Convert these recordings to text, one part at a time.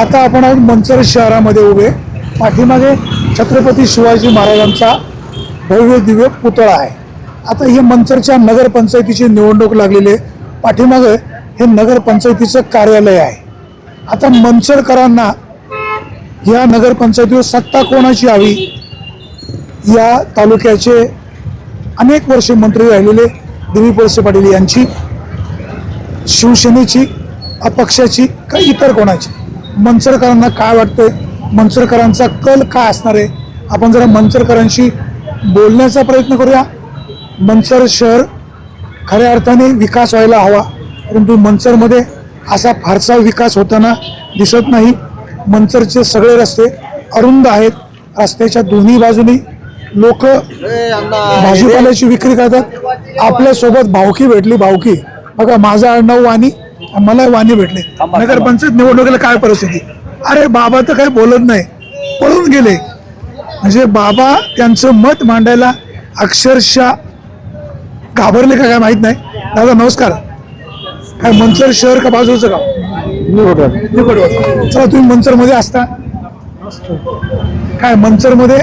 आता आपण आहोत मंचर शहरामध्ये उभे. पाठीमागे छत्रपती शिवाजी महाराजांचा भव्य दिव्य पुतळा आहे. आता हे मंचरच्या नगरपंचायतीची निवडणूक लागलेली आहे. पाठीमागे हे नगरपंचायतीचं कार्यालय आहे. आता मंचरकरांना या नगरपंचायतीवर सत्ता कोणाची हवी या तालुक्याचे अनेक वर्षे मंत्री राहिलेले दिलीप वळसे पाटील यांची शिवसेनेची अपक्षाची का इतर कोणाची? मंचरकरांना काय वाटतंय? मंचरकरांचा कल काय असणार आहे? आपण जरा मंचरकरांशी बोलण्याचा प्रयत्न करूया. मंचर शहर खऱ्या अर्थाने विकास व्हायला हवा. परंतु मंचरमध्ये असा फारसा विकास होताना दिसत नाही. मंचरचे सगळे रस्ते अरुंद आहेत. रस्त्याच्या दोन्ही बाजूनी लोक भाजीपाल्याची विक्री करतात. आपल्यासोबत भावकी भेटली भावकी. बघा माझा आडनाव आणि मला वाणी भेटले. नगरपंचायत निवडणुकीला काय परिस्थिती? अरे बाबा तर काही बोलत नाही. पळून गेले. म्हणजे बाबा त्यांचं मत मांडायला अक्षरशः घाबरले का काय माहीत नाही. दादा नमस्कार. काय मंचर शहर का बाजूचं गाव? चला तुम्ही मंचरमध्ये असता. काय मंचरमध्ये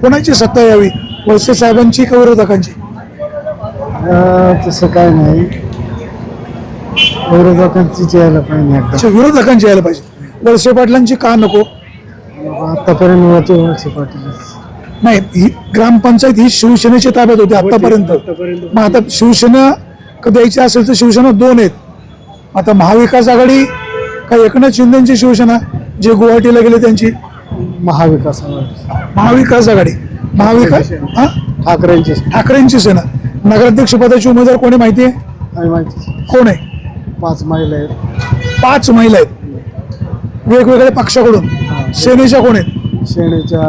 कोणाची सत्ता यावी? वळसे साहेबांची का विरोधकांची? तसं काय नाही. विरोधकांचीच यायला पाहिजे एकदा. अच्छा, विरोधकांची यायला पाहिजे. वळसे पाटलांची का नको? आतापर्यंत होते वळसे पाटीलच नाही ही ग्रामपंचायत ही शिवसेनेच्या ताब्यात होती आतापर्यंत. मग आता शिवसेना कधी यायची असेल तर शिवसेना दोन आहेत. आता महाविकास आघाडी का एकनाथ शिंदेची शिवसेना जे गुवाहाटीला गेले त्यांची? महाविकास आघाडी. महाविकास आघाडी. महाविकास हा? ठाकरेंची. ठाकरेंची सेना. नगराध्यक्ष पदाची उमेदवार कोणी माहिती आहे? माहिती. कोण आहे? पाच महिला आहेत. पाच महिला आहेत. वेगवेगळ्या पक्षाकडून. सेनेच्या कोण आहेत? शेणीच्या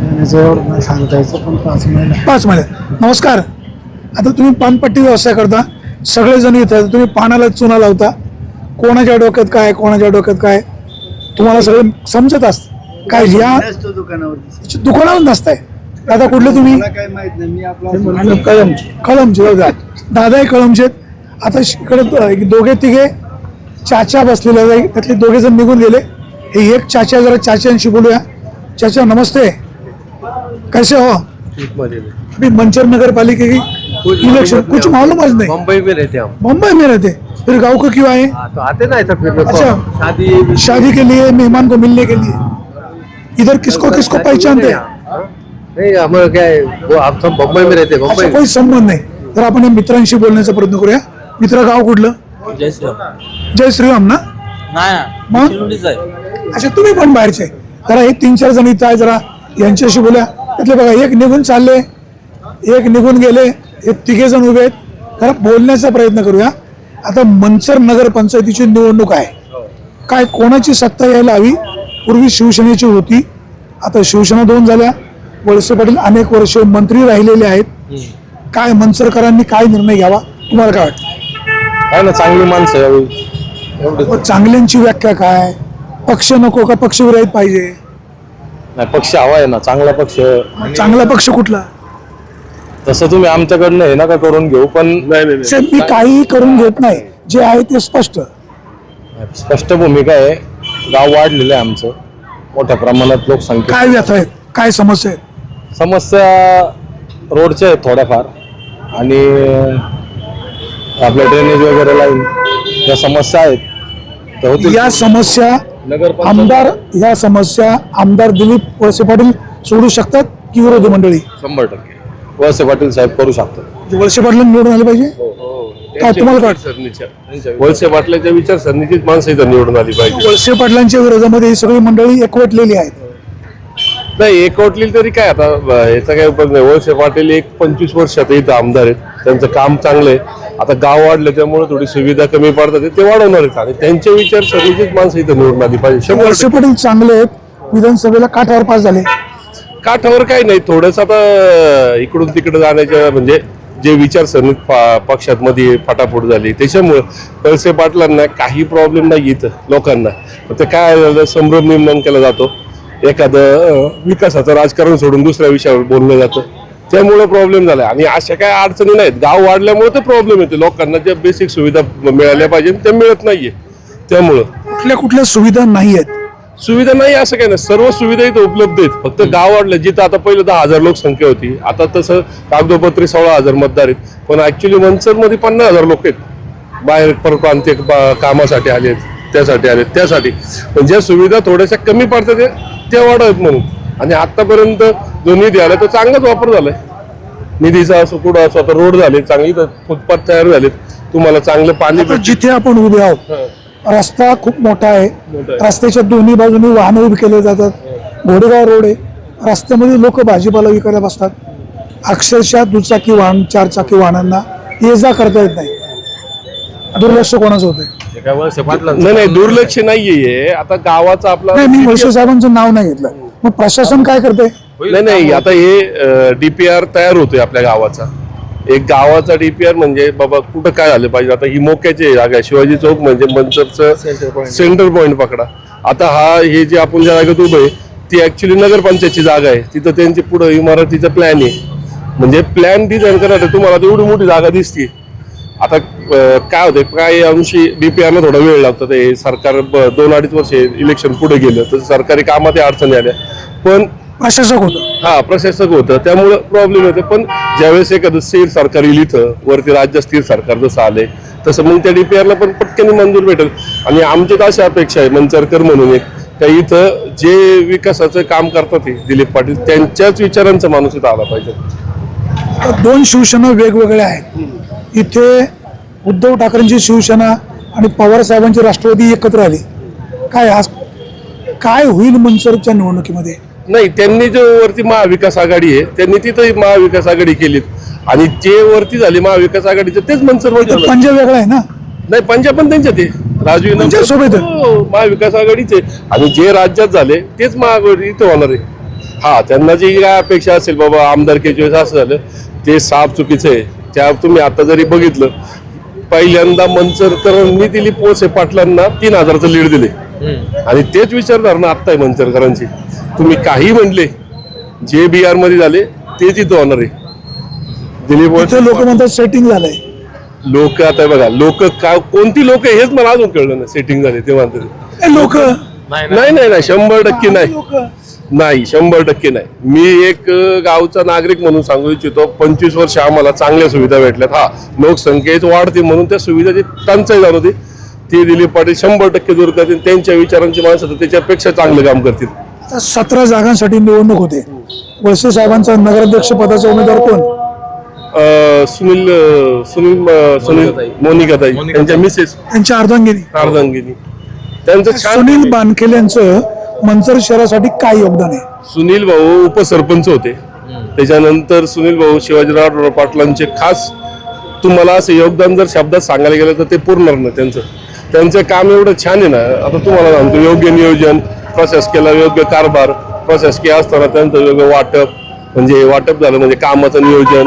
शेणीचं एवढं नाही सांगता यायचं पण पाच महिला पाच महिला नमस्कार. आता तुम्ही पानपट्टी व्यवसाय करता. सगळेजण येतात तुम्ही पानाला चुना लावता. कोणाच्या डोक्यात काय कोणाच्या डोक्यात काय? तुम्हाला सगळं समजत असत काय या दुकानावर दुकानावर नसताय. दादा कुठले तुम्ही? काय माहीत नाही मी आपला कळमचे दादा दादाही कळमचे आहेत. आता इकडे दोघे तिघे चाचा बसलेले. त्यातले दोघे जण निघून गेले. हे एक चाचा जरा चाचांशी बोलूया. चाचा नमस्ते. कैसे हो? अभी मंचर नगर पालिका की इलेक्शन कुछ मालूम आज नहीं. मुंबई में रहते हम मुंबई में रहते फिर गाँव को क्यों आए? तो आते ना फिर अच्छा। शादी शादी के लिए मेहमान को मिलने के लिए. इधर किसको किसको पहचानते? नहीं हमारा क्या वो आप सब मुंबई में रहते मुंबई कोई संबंध नाही. तर आपण या मित्रांशी बोलण्याचा प्रयत्न करूया. मित्र गाव कुठलं? जय श्रीराम जय श्रीराम ना? नाही मग? शिर्डीच आहे. अच्छा तुम्ही पण बाहेरचे जरा हे तीन चार जण इथं आहे जरा यांच्याशी बोला. त्यातले बघा एक निघून चालले एक निघून गेले हे तिघे जण उभे आहेत. जरा बोलण्याचा प्रयत्न करूया. आता मंचर नगर पंचायतीची निवडणूक आहे. काय कोणाची सत्ता यायला हवी? पूर्वी शिवसेनेची होती. आता शिवसेना दोन झाल्या. वळसे पाटील अनेक वर्ष मंत्री राहिलेले आहेत. काय मंचरकरांनी काय निर्णय घ्यावा? तुम्हाला काय वाटतं? काय ना चांगली माणसं यावी एवढं मग चांगल्यांची व्याख्या काय? पक्ष नको का पक्ष विरहित पाहिजे? नाही पक्ष हवा आहे ना चांगला पक्ष. मग चांगला पक्ष कुठला? तसं तुम्ही आमच्याकडनं हे नका करून घेऊ पण साहेब, मी काहीही करून घेत नाही. जे आहे ते स्पष्ट. स्पष्ट भूमिका आहे. गाव वाढलेलं आहे आमचं. मोठ्या प्रमाणात लोकसंख्या. काय व्यथा आहेत? काय समस्या आहेत? समस्या रोडच्या आहेत थोड्याफार. आणि आपल्या ड्रेनेज वगैरे लाईन या समस्या आहेत होतील. या समस्या नगरपंचायत- आमदार या समस्या आमदार दिलीप वळसे पाटील सोडू शकतात की विरोधी मंडळी? शंभर टक्के. वळसे पाटील साहेब करू शकतात. वळसे पाटील निवडून आले पाहिजे? काय तुम्हाला काय वाटतं? वळसे पाटलाच्या विचारसरणीचीच माणसं इथं निवडून आली पाहिजे. वळसे पाटलांच्या विरोधामध्ये ही सगळी मंडळी एकवटलेली आहेत. नाही एकवटली तरी काय आता याचा काय उपयोग नाही. वळसे पाटील एक पंचवीस वर्षात इथं आमदार आहेत. त्यांचं काम चांगलं आहे. आता गाव वाढलं त्यामुळे थोडी सुविधा कमी पडतात ते वाढवणार आहेत. आणि त्यांच्या विचारसरणीचीच माणसं इथं निवडून आली पाहिजे. शंभर वळसे पाटील चांगले आहेत. विधानसभेला काठावर पास झाले. काठावर काय नाही. थोडंसं आता इकडून तिकडे जाण्याच्या म्हणजे जे विचारसरणीत पा- पक्षात मध्ये फटाफट झाली. त्याच्यामुळं वळसे पाटलांना काही प्रॉब्लेम नाही इथं लोकांना. ते काय झालं संभ्रम निर्माण केला जातो. एखादं विकासाचं राजकारण सोडून दुसऱ्या विषयावर बोललं जातं. त्यामुळे प्रॉब्लेम झाला. आणि अशा काय अडचणी नाहीत. गाव वाढल्यामुळे तर प्रॉब्लेम येते. लोकांना ज्या बेसिक सुविधा मिळाल्या पाहिजे त्या मिळत नाहीये. त्यामुळं. कुठल्या कुठल्या सुविधा नाही आहेत सुविधा नाही असं काही नाही. सर्व सुविधा इथं उपलब्ध आहेत. फक्त गाव वाढलं. जिथं आता पहिलं दहा हजार लोकसंख्या होती. आता तसं कागदोपत्री सोळा हजार मतदार आहेत. पण ऍक्च्युली मनसरमध्ये पन्नास हजार लोक आहेत. बाहेर परप्रांतीय कामासाठी आलेत. त्यासाठी आलेत. त्यासाठी. पण ज्या सुविधा थोड्याशा कमी पडतात त्या वाढत म्हणून. आणि आतापर्यंत जो निधी आला तो चांगलाच वापर झालाय. निधीचा असो कुठं असो आता रोड झाले चांगली फुटपाथ तयार झालेत. तुम्हाला चांगलं पाणी आता. जिथे आपण उभे आहोत रस्ता खूप मोठा आहे. मोठा आहे. रस्त्याच्या दोन्ही बाजूनी वाहनं उभी केले जातात. घोडेगाव रोड आहे. रस्त्यामध्ये लोक भाजीपाला विकायला बसतात. अक्षरशः दुचाकी वाहन चारचाकी वाहनांना ये जा करता येत नाही. दुर्लक्ष कोणाचं होतंय? नाही नाही दुर्लक्ष नाहीये आता गावाचा आपला नाही मी वळसे साहेबांचं नाव नाही घेतलं. मग प्रशासन काय करते नाही नाही आता हे डीपीआर तयार होतोय आपल्या गावाचा. एक गावाचा डीपीआर म्हणजे बाबा कुठं काय झालं पाहिजे? आता ही मोक्याची जागा आहे. शिवाजी चौक म्हणजे मंचरचं सेंटर पॉईंट पकडा. आता हा हे जे आपण ज्या जागेत उभं आहे ती ऍक्च्युली नगरपंचायतची जागा आहे. तिथं त्यांची पुढं इमारतीचा प्लॅन आहे. म्हणजे प्लॅन डिझाईन करायला तुम्हाला एवढी मोठी जागा दिसते आता काय होतंय काही अंशी डीपीआरला थोडा वेळ लागतो. ते सरकार दोन अडीच वर्ष इलेक्शन पुढे गेलं तर सरकारी कामात अडचणी आल्या. पण प्रशासक होतं. हा प्रशासक होतं. त्यामुळं प्रॉब्लेम येते पण ज्यावेळेस एखादं स्थिर सरकार येईल इथं वरती राज्य स्थिर सरकार जसं आले तसं मग त्या डीपीआरला पण पटकन मंजूर भेटेल. आणि आमची तर अशी अपेक्षा आहे मंचरकर म्हणून एक का इथं जे विकासाचं काम करतात ते दिलीप पाटील त्यांच्याच विचारांचा माणूस इथं आला पाहिजे. दोन शिवसेना वेगवेगळ्या आहेत. इथे उद्धव ठाकरेंची शिवसेना आणि पवार साहेबांची राष्ट्रवादी एकत्र आली. काय आज काय होईल मनसरच्या निवडणुकीमध्ये? नाही त्यांनी जो वरती महाविकास आघाडी आहे त्यांनी तिथं महाविकास आघाडी केलीत. आणि जे वरती झाली महाविकास आघाडीचं तेच मनसर तर पंजा वेगळा आहे ना? नाही पंजाब पण त्यांच्यात आहे. राजू पंजाब सोबत? हो, महाविकास आघाडीचे आणि जे राज्यात झाले तेच महाआघाडी इथं होणार आहे. हा त्यांना जी काय अपेक्षा असेल बाबा आमदारकीच्या वेळेस असं झालं ते साफ चुकीचं आहे. त्या तुम्ही आता जरी बघितलं पहिल्यांदा मंचरकरांनी दिली पोसे पाटलांना तीन हजाराचं लीड दिले. आणि तेच विचारधारणा आत्ता आहे मंचरकरांची. तुम्ही काही म्हणले जे बिहारमध्ये झाले तेच इथं होणार आहे. दिलीप लोक म्हणतात सेटिंग झालंय. लोक आता बघा लोक का कोणती लोक हेच मला अजून कळलं नाही सेटिंग झाले ते म्हणतात. लोक. नाही नाही. नाही नाही शंभर टक्के नाही. नाही शंभर टक्के नाही. मी एक गावचा नागरिक म्हणून सांगू इच्छितो पंचवीस वर्ष आम्हाला चांगल्या सुविधा भेटल्यात. हा लोकसंख्येच वाढते म्हणून त्या सुविधाची टंचाई जाणवते ती दिलीप पाटील शंभर टक्के दूर करतील. त्यांच्या विचारांची माणसं तर त्याच्यापेक्षा चांगलं काम करतील. सतरा जागांसाठी निवडणूक होते. वळसे साहेबांचा नगराध्यक्ष पदाचा उमेदवार कोण? सुनील सुनील सुनील मोनिकाताई. त्यांच्या मिसेस त्यांच्या अर्धांगिनी. अर्धांगिनी. त्यांचं सुनील बानखेल यांचं मंचर शहरासाठी काय योगदान आहे? सुनील भाऊ उपसरपंच होते. त्याच्यानंतर सुनील भाऊ शिवाजीराव पाटलांचे खास तुम्हाला असं योगदान जर शब्दात सांगायला गेलं तर ते पूर्ण ना त्यांचं. त्यांचं काम एवढं छान आहे ना. आता तुम्हाला सांगतो योग्य नियोजन प्रशासकीयला योग्य कारभार प्रशासकीय असताना त्यांचं योग्य वाटप म्हणजे वाटप झालं म्हणजे कामाचं नियोजन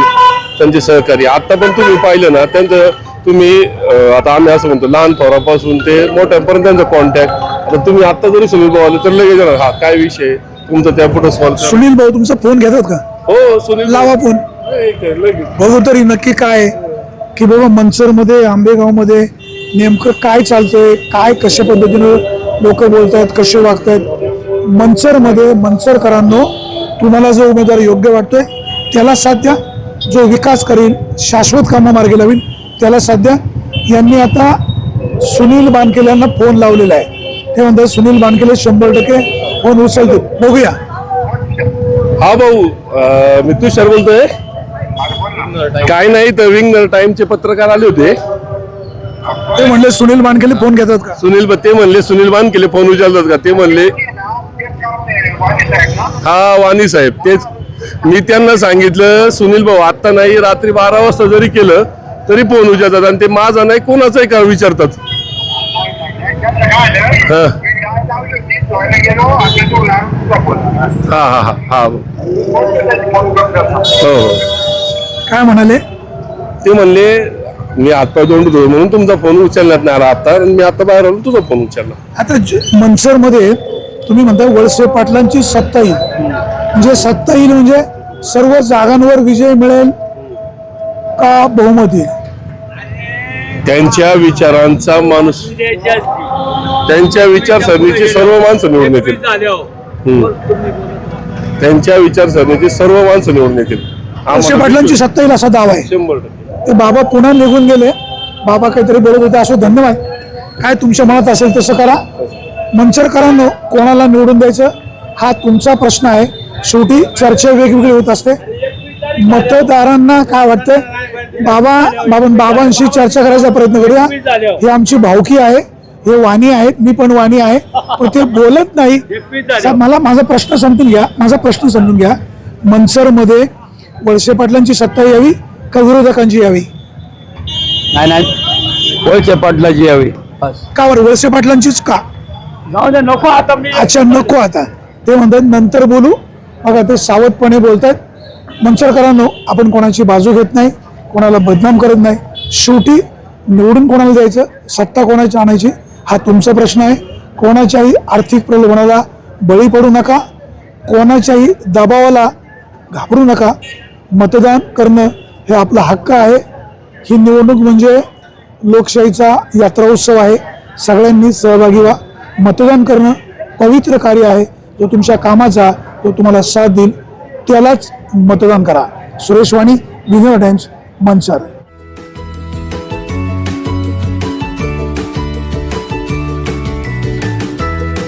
त्यांचे सहकारी आता पण तुम्ही पाहिलं ना त्यांचं तुम्ही अं, आता आम्ही असं म्हणतो लहान थोरापासून ते मोठ्यापर्यंत त्यांचा कॉन्टॅक्ट आता तुम्ही आता जरी सुनील भाऊ आले तर लगेच येणार, हा काय विषय तुमचा त्या पुढे सॉल्व सुनील भाऊ तुमचा फोन घेतात का? हो सुनील लावा फोन. लगेच. बघू तरी नक्की काय आहे. की बाबा मनसरमध्ये आंबेगावमध्ये नेमकं काय चालतंय काय कशा पद्धतीनं लोक बोलतायत कसे वागतायत. मनसरमध्ये मनसरकरांनो तुम्हाला जो उमेदवार योग्य वाटतोय त्याला साध्या जो विकास करेल शाश्वत कामं मार्गी लावील त्याला साध्या यांनी आता सुनील बानकेल यांना फोन लावलेला आहे. ते म्हणतात सुनील बानकेले शंभर टक्के फोन उचलतील. बघूया. हा भाऊ अं, मी तुषार बोलतोय. काय नाही तर विंगनर टाइमचे पत्रकार आले होते. ते म्हणले सुनील बानकेले फोन घेतात का? सुनील ब- ते म्हणले सुनील बान केले फोन उचलतात का? ते म्हणले हा वाणी साहेब तेच. मी त्यांना सांगितलं सुनील भाऊ आता नाही रात्री बारा वाजता जरी केलं तरी फोन उचलतात आणि ते माझा नाही कोणाचाही का विचारतात. हा. हा हा हा हा. हो हो. काय म्हणाले? ते म्हणले मी हातपाय दोंड धुळे म्हणून तुमचा फोन उचलण्यात नाही आला आता आणि मी आता बाहेर आलो तुझा फोन उचलला. आता मनसरमध्ये तुम्ही म्हणता वळसे पाटलांची सत्ता येईल. म्हणजे सत्ता येईल म्हणजे सर्व जागांवर विजय मिळेल का बहुमत येईल? त्यांच्या विचारांचा माणूस त्यांच्या विचारसरणीची सर्व माणसं निवडून येतील. हम्म. त्यांच्या विचारसरणीची सर्व माणसं निवडून येतील. वळसे पाटलांची सत्ता येईल असा दावा आहे. शंभर टक्के. ते बाबा पुन्हा निघून गेले. बाबा काहीतरी बोलत होते असो धन्यवाद काय तुमच्या मनात असेल तसं करा. मंचरकरांनो कोणाला निवडून द्यायचं हा तुमचा प्रश्न आहे. शेवटी चर्चा वेगवेगळी होत असते. मतदारांना काय वाटतंय? बाबा बाबा बाबांशी चर्चा करायचा प्रयत्न करूया. ही आमची भावकी आहे. हे वाणी आहेत मी पण वाणी आहे पण ते बोलत नाही. साहेब, मला माझा प्रश्न समजून घ्या माझा प्रश्न समजून घ्या. मनसरमध्ये वळसे पाटलांची सत्ता यावी का विरोधकांची यावी? नाही नाही. वळसे पाटलाची यावी. बस. का बरं वळसे पाटलांचीच का? जाऊ दे नको आता मी. अच्छा नको आता. ते म्हणतात नंतर बोलू. बघा ते सावधपणे बोलतात मंचरकरांनो आपण कोणाची बाजू घेत नाही कोणाला बदनाम करत नाही. शेवटी निवडून कोणाला द्यायचं? सत्ता कोणाची आणायची? हा तुमचा प्रश्न आहे. कोणाच्याही आर्थिक प्रलोभनाला बळी पडू नका. कोणाच्याही दबावाला घाबरू नका. मतदान करणं हे आपला हक्क आहे. ही निवडणूक म्हणजे लोकशाहीचा यात्रा उत्सव आहे. सगळ्यांनी सहभागी व्हा. मतदान करणं पवित्र कार्य आहे. जो तुमच्या कामाचा तो तुम्हाला साथ देईल. त्यालाच मतदान करा. Suresh Wani winner times Mansar